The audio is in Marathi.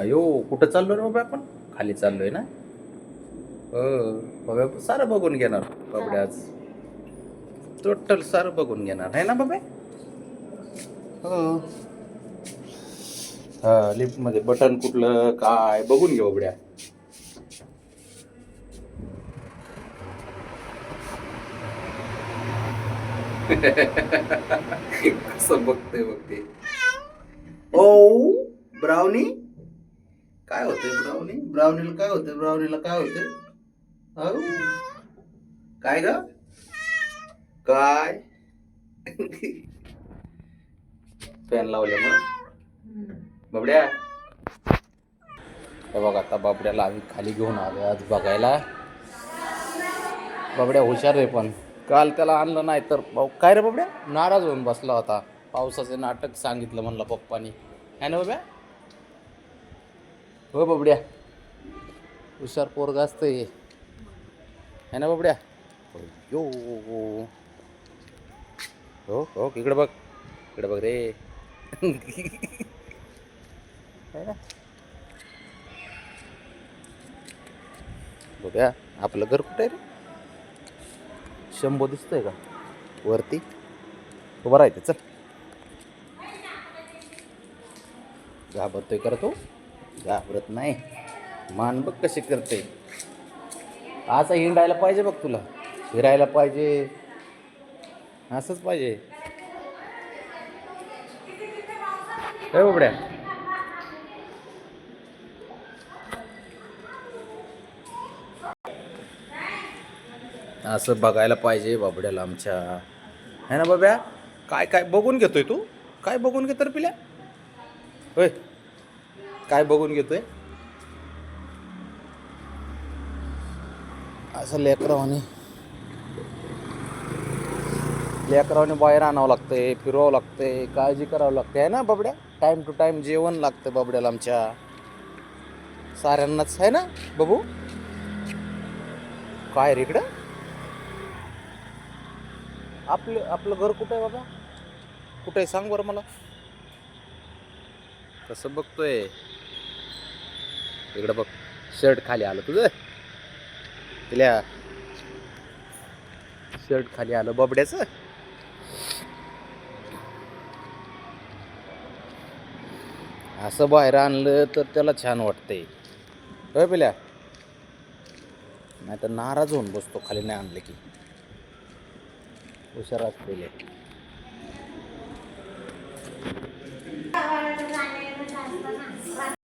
अयो कुठं चाललो रे बाबा आपण? खाली चाललोय ना? बाबा सारं बघून घेणार बाबड्या आज. टोटल सारं बघून घेणार आहे ना बाबा? हो हा लिफ्टमध्ये बटन कुठलं काय बघून घे बाबड्या. कसं बघते बघते ओ ब्राउनी? काय होते ब्राउनी? ब्राउनीला काय होतंय? ब्राउनीला काय होतंय? काय ग? काय? फॅन लावले मग बाबड्या? हे बघ आता बाबड्याला आम्ही खाली घेऊन आलो आज बघायला. बाबड्या हुशार आहे पण. काल त्याला आणलं नाही तर काय रे बाबड्या? नाराज होऊन बसला होता. पावसाचे नाटक सांगितलं म्हणलं पप्पानी. है ना बाब्या हो बाबड्या. हुशार पोरगा असतं है. ना बाबड्या? यो हो हो इकडे बघ. इकडे बघ रे. ना? बघूया. आपलं घर कुठं आहे रे? शंभो दिसतंय का? वरती. उभं राहायचं चल. घाबरतोय करतो. घाबरत नाही. मान बघ कशी करते. असं हिंडायला पाहिजे बघ तुला. फिरायला पाहिजे. असंच पाहिजे. काय बाबड्या असं बघायला पाहिजे बाबड्याला आमच्या. है ना बाब्या? काय काय बघून घेतोय तू? काय बघून घेतर पिल्या? होय. काय बघून घेतोय? असं लेकरावाने. लेकरावाने बाहेर आणावं लागतंय फिरवावं लागतंय काळजी करावं लागते आहे ना बाबड्या? टाईम टू टाईम जेवण लागतं बाबड्याला आमच्या. साऱ्यांनाच आहे ना बाबू? काय रे इकडं? आपलं आपलं घर कुठं आहे बाबा? कुठं आहे? सांग बरं मला. कसं बघतोय. इकडं बघ शर्ट खाली आलं तुझं. तिल्या शर्ट खाली आलं बबड्याचं. असं बाहेर आणलं तर त्याला छान वाटतंय. होय पिल्या? नाही तर नाराज होऊन बसतो खाली नाही आणलं की. हुशार पहिले.